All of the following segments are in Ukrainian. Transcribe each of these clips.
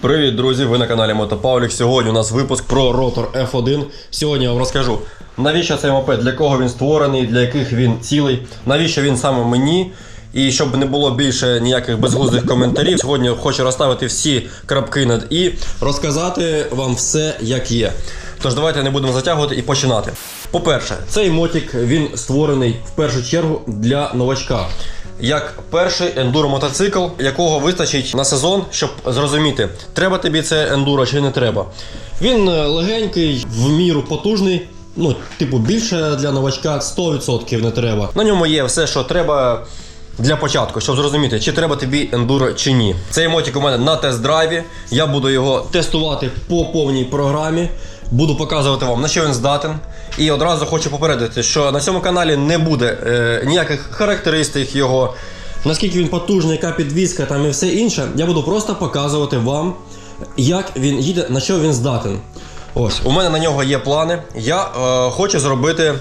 Привіт, друзі! Ви на каналі Мотопавлік. Сьогодні у нас випуск про ротор F1. Сьогодні я вам розкажу, навіщо цей мопед, для кого він створений, для яких він цілий, навіщо він саме мені. І щоб не було більше ніяких безглуздих коментарів, сьогодні хочу розставити всі крапки над і розказати вам все, як є. Тож давайте не будемо затягувати і починати. По-перше, цей мотик він створений в першу чергу для новачка. Як перший ендуро мотоцикл, якого вистачить на сезон, щоб зрозуміти, треба тобі це ендуро чи не треба. Він е, легенький, в міру потужний. Ну, типу, більше для новачка 100% не треба. На ньому є все, що треба для початку, щоб зрозуміти, чи треба тобі ендуро чи ні. Цей мотик у мене на тест-драйві. Я буду його тестувати по повній програмі. Буду показувати вам, на що він здатен. І одразу хочу попередити, що на цьому каналі не буде е, ніяких характеристик його, наскільки він потужний, яка підвізка там і все інше. Я буду просто показувати вам, як він їде, на що він здатен. Ось, у мене на нього є плани. Я е, хочу зробити.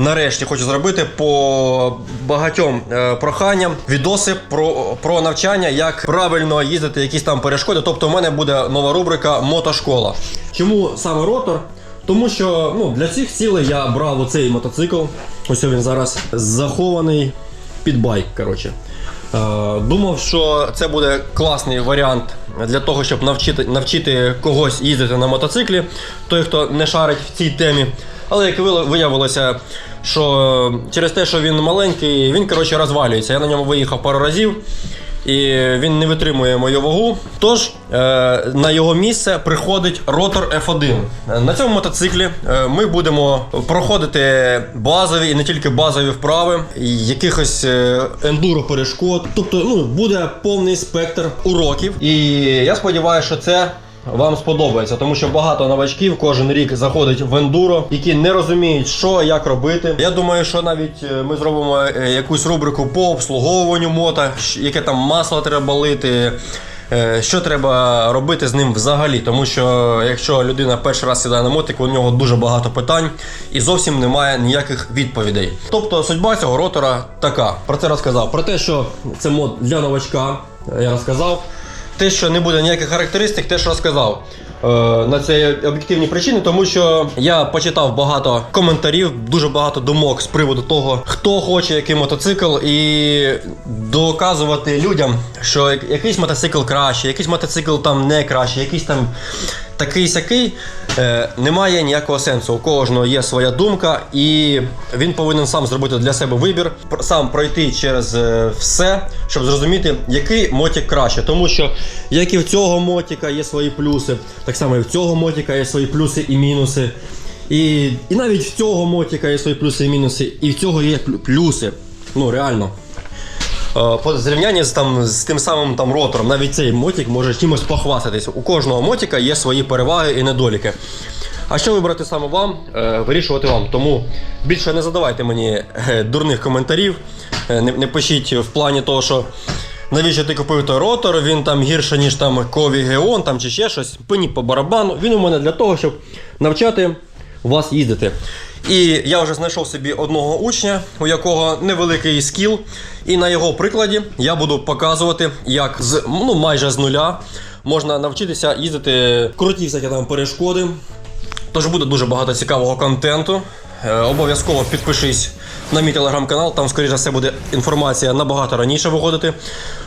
Нарешті хочу зробити по багатьом е, проханням відоси про, про навчання, як правильно їздити якісь там перешкоди. Тобто, у мене буде нова рубрика Мотошкола. Чому саме ротор? Тому що ну, для цих цілей я брав оцей мотоцикл. Ось він зараз захований під байк. Коротше. Е, Думав, що це буде класний варіант для того, щоб навчити, навчити когось їздити на мотоциклі, той, хто не шарить в цій темі. Але як виявилося, що через те, що він маленький, він коротше розвалюється. Я на ньому виїхав пару разів. І він не витримує мою вагу. Тож е, на його місце приходить ротор F1. Е, На цьому мотоциклі е, ми будемо проходити базові і не тільки базові вправи, якихось ендуро перешкод. Тобто, ну буде повний спектр уроків. І я сподіваюся, що це. Вам сподобається, тому що багато новачків кожен рік заходить в ендуро, які не розуміють, що як робити. Я думаю, що навіть е, ми зробимо е, якусь рубрику по обслуговуванню мота, яке там масло треба лити. е, Що треба робити з ним взагалі? Тому що якщо людина перший раз сідає на мотик, у нього дуже багато питань і зовсім немає ніяких відповідей. Тобто судьба цього ротора така. Про це розказав. Про те, що це мод для новачка, я розказав. Те, що не буде ніяких характеристик, теж розказав. Е, на це об'єктивні причини, тому що я почитав багато коментарів, дуже багато думок з приводу того, хто хоче який мотоцикл, і доказувати людям, що якийсь мотоцикл краще, якийсь мотоцикл там не краще, якийсь там такий сякий, е, немає ніякого сенсу. У кожного є своя думка, і він повинен сам зробити для себе вибір, сам пройти через е, все, щоб зрозуміти, який мотик краще. Тому що як і в цього мотика є свої плюси, так само і в цього мотика є свої плюси і мінуси. І, і навіть в цього мотика є свої плюси і мінуси, і в цього є плюси. Ну реально. Е, По зрівнянні з, там, з тим самим там ротором, навіть цей мотик може чимось похвастатись. У кожного мотика є свої переваги і недоліки. А що вибрати саме вам, е, вирішувати вам. Тому більше не задавайте мені е, дурних коментарів, не, не пишіть в плані того, що навіщо ти купив той ротор, він там гірше, ніж там Кові Геон там, чи ще щось. Пені по барабану. Він у мене для того, щоб навчати вас їздити. І я вже знайшов собі одного учня, у якого невеликий скіл. І на його прикладі я буду показувати, як з ну, майже з нуля можна навчитися їздити круті всякі там перешкоди. Тож буде дуже багато цікавого контенту. Е, Обов'язково підпишись на мій телеграм-канал, там, скоріше все, буде інформація набагато раніше виходити.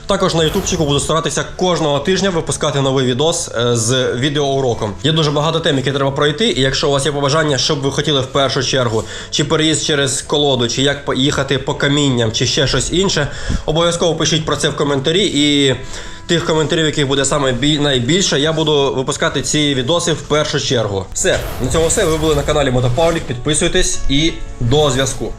Також на ютубчику буду старатися кожного тижня випускати новий відос е, з відеоуроком. Є дуже багато тем, які треба пройти, і якщо у вас є побажання, щоб ви хотіли в першу чергу, чи переїзд через колоду, чи як їхати по камінням, чи ще щось інше, обов'язково пишіть про це в коментарі і. Тих коментарів, яких буде саме найбільше, я буду випускати ці відоси в першу чергу. Все, на цьому все. Ви були на каналі Мотопавлік. Підписуйтесь і до зв'язку.